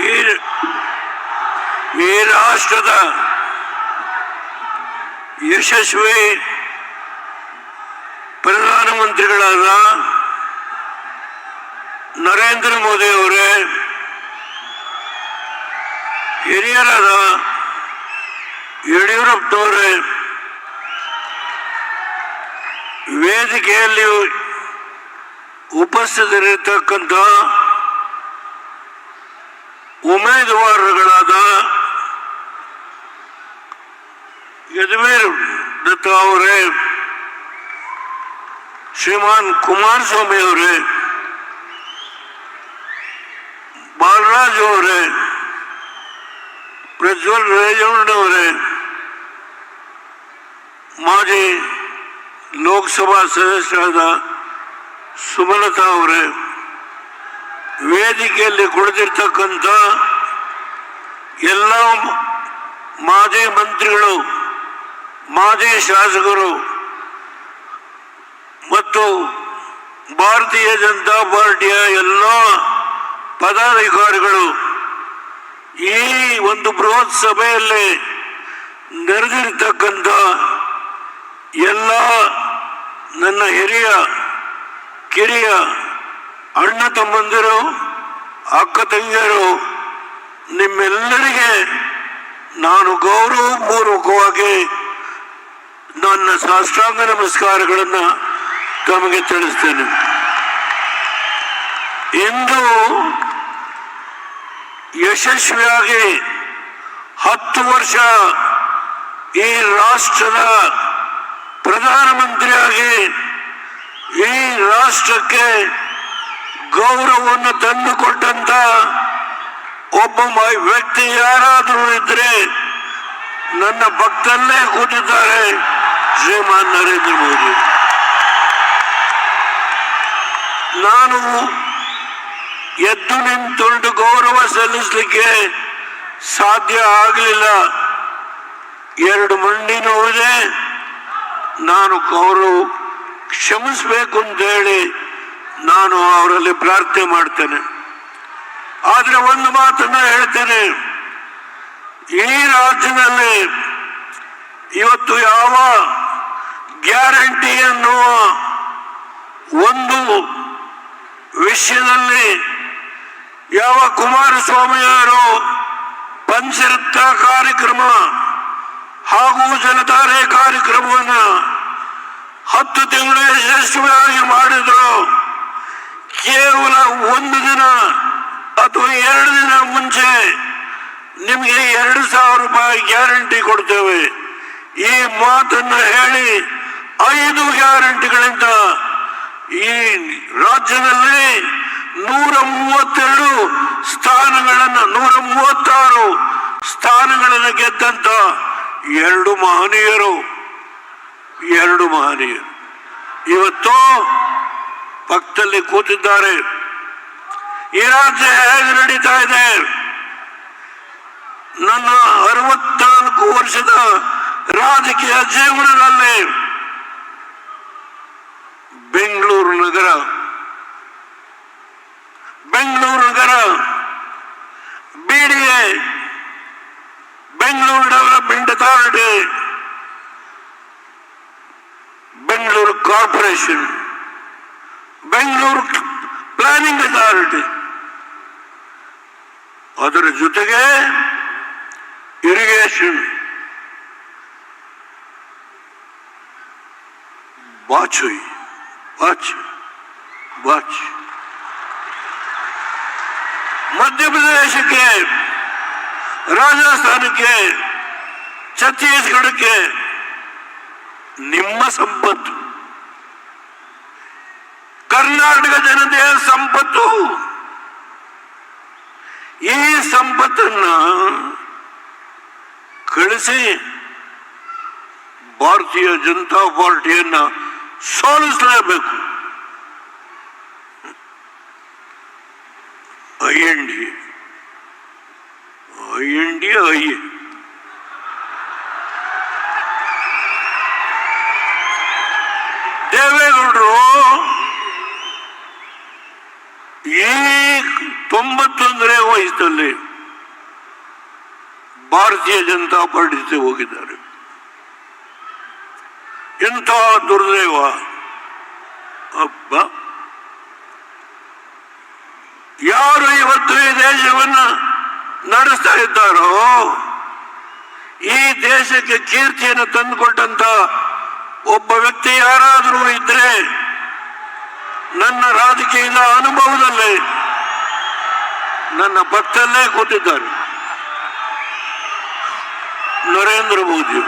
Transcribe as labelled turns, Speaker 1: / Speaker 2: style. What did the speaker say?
Speaker 1: ಈ ಈ ರಾಷ್ಟ್ರದ ಯಶಸ್ವಿ ಪ್ರಧಾನಮಂತ್ರಿಗಳಾದ ನರೇಂದ್ರ ಮೋದಿ ಅವರೇ ಹಿರಿಯರಾದ ಯಡಿಯೂರಪ್ಪನವರೇ ವೇದಿಕೆಯಲ್ಲಿ ಉಪಸ್ಥಿತರಿರ್ತಕ್ಕಂಥ ಉಮೇದುವಾರರುಗಳಾದ ಯದುವೀರ್ ದತ್ತ ಅವರೇ ಶ್ರೀಮಾನ್ ಕುಮಾರಸ್ವಾಮಿ ಅವರೇ ಬಾಲರಾಜ್ ಅವರೇ ಪ್ರಜ್ವಲ್ ರೇವಣ್ಣವರೇ ಮಾಜಿ ಲೋಕಸಭಾ ಸದಸ್ಯರಾದ ಸುಮಲತಾ ಅವರೇ ವೇದಿಕೆಯಲ್ಲಿ ಕುಳಿತಿರ್ತಕ್ಕಂಥ ಎಲ್ಲ ಮಾಜಿ ಮಂತ್ರಿಗಳು, ಮಾಜಿ ಶಾಸಕರು ಮತ್ತು ಭಾರತೀಯ ಜನತಾ ಪಾರ್ಟಿಯ ಎಲ್ಲ ಪದಾಧಿಕಾರಿಗಳು ಈ ಒಂದು ಬೃಹತ್ ಸಭೆಯಲ್ಲಿ ನೆರೆದಿರ್ತಕ್ಕಂಥ ಎಲ್ಲ ನನ್ನ ಹಿರಿಯ, ಕಿರಿಯ ಅಣ್ಣ ತಮ್ಮಂದಿರು, ಅಕ್ಕ ತಂಗಿಯರು, ನಿಮ್ಮೆಲ್ಲರಿಗೆ ನಾನು ಗೌರವಪೂರ್ವಕವಾಗಿ ನನ್ನ ಸಾಷ್ಟಾಂಗ ನಮಸ್ಕಾರಗಳನ್ನು ತಮಗೆ ತಿಳಿಸ್ತೇನೆ. ಇಂದು ಯಶಸ್ವಿಯಾಗಿ ಹತ್ತು ವರ್ಷ ಈ ರಾಷ್ಟ್ರದ ಪ್ರಧಾನಮಂತ್ರಿಯಾಗಿ ಈ ರಾಷ್ಟ್ರಕ್ಕೆ ಗೌರವವನ್ನು ತಂದುಕೊಟ್ಟಂತ ಒಬ್ಬ ವ್ಯಕ್ತಿ ಯಾರಾದರೂ ಇದ್ರೆ ನನ್ನ ಭಕ್ತಲ್ಲೇ ಕೂತಿದ್ದಾರೆ ಶ್ರೀಮಾನ್ ನರೇಂದ್ರ ಮೋದಿ. ನಾನು ಎದ್ದು ನಿಂತು ಗೌರವ ಸಲ್ಲಿಸಲಿಕ್ಕೆ ಸಾಧ್ಯ ಆಗಲಿಲ್ಲ. ಎರಡು ಮಂಡಿ ನೋವಿದೆ. ನಾನು ಗೌರವ ಕ್ಷಮಿಸಬೇಕು ಅಂತ ಹೇಳಿ ನಾನು ಅವರಲ್ಲಿ ಪ್ರಾರ್ಥನೆ ಮಾಡ್ತೇನೆ. ಆದರೆ ಒಂದು ಮಾತನ್ನ ಹೇಳ್ತೇನೆ. ಈ ರಾಜ್ಯದಲ್ಲಿ ಇವತ್ತು ಯಾವ ಗ್ಯಾರಂಟಿ ಅನ್ನುವ ಒಂದು ವಿಷಯದಲ್ಲಿ ಯಾವ ಕುಮಾರಸ್ವಾಮಿಯವರು ಪಂಚರತ್ನ ಕಾರ್ಯಕ್ರಮ ಹಾಗೂ ಜನತಾರೆ ಕಾರ್ಯಕ್ರಮವನ್ನು ಹತ್ತು ತಿಂಗಳು ಯಶಸ್ವಿಯಾಗಿ ಮಾಡಿದ್ರು. ಕೇವಲ ಒಂದು ದಿನ ಅಥವಾ ಎರಡು ದಿನ ಮುಂಚೆ ನಿಮಗೆ ಎರಡು ಸಾವಿರ ರೂಪಾಯಿ ಗ್ಯಾರಂಟಿ ಕೊಡ್ತೇವೆ. ಈ ಮಾತನ್ನು ಹೇಳಿ ಐದು ಗ್ಯಾರಂಟಿಗಳಿಂದ ಈ ರಾಜ್ಯದಲ್ಲಿ ನೂರ ಮೂವತ್ತೆರಡು ಸ್ಥಾನಗಳನ್ನು, ನೂರ ಮೂವತ್ತಾರು ಸ್ಥಾನಗಳನ್ನು ಗೆದ್ದಂತ ಎರಡು ಮಹನೀಯರು. ಎರಡು ಮಹನೀಯರು. ಇವತ್ತು ಪಕ್ಕದಲ್ಲಿ ಕೂತಿದ್ದಾರೆ. ಈ ರಾಜ್ಯ ಹೇಗೆ ನಡೀತಾ ಇದೆ? ನನ್ನ ಅರವತ್ನಾಲ್ಕು ವರ್ಷದ ರಾಜಕೀಯ ಜೀವನದಲ್ಲಿ ಬೆಂಗಳೂರು ನಗರ ಬೆಂಗಳೂರು ನಗರ BDA Bengaluru development authority, Bengaluru corporation. Planning authority ಅದರ ಜೊತೆಗೆ ಇರಿಗೇಷನ್ ಬಾಚುಯ್ ಬಾಚ್ ಬಾಚ್ ಮಧ್ಯಪ್ರದೇಶಕ್ಕೆ ರಾಜಸ್ಥಾನಕ್ಕೆ ಛತ್ತೀಸ್ಗಢಕ್ಕೆ ನಿಮ್ಮ ಸಂಪತ್ತು ಕರ್ನಾಟಕ ಜನತೆಯ ಸಂಪತ್ತು. ಈ ಸಂಪತ್ತನ್ನ ಕಳಿಸಿ ಭಾರತೀಯ ಜನತಾ ಪಾರ್ಟಿಯನ್ನ ಸೋಲಿಸಲೇಬೇಕು. I N D. I N D, I ದೇವೇಗೌಡರು ತೊಂಬತ್ತೊಂದನೇ ವಯಸ್ಸಲ್ಲಿ ಭಾರತೀಯ ಜನತಾ ಪಾರ್ಟಿ ಹೋಗಿದ್ದಾರೆ. ಎಂಥ ದುರ್ದೈವ ಅಬ್ಬ. ಯಾರು ಇವತ್ತು ಈ ದೇಶವನ್ನು ನಡೆಸ್ತಾ ಇದ್ದಾರೋ, ಈ ದೇಶಕ್ಕೆ ಕೀರ್ತಿಯನ್ನು ತಂದುಕೊಟ್ಟಂತ ಒಬ್ಬ ವ್ಯಕ್ತಿ ಯಾರಾದರೂ ಇದ್ರೆ ನನ್ನ ರಾಜಕೀಯದ ಅನುಭವದಲ್ಲೇ ನನ್ನ ಭಕ್ತಲ್ಲೇ ಕೂತಿದ್ದಾರೆ ನರೇಂದ್ರ ಮೋದಿ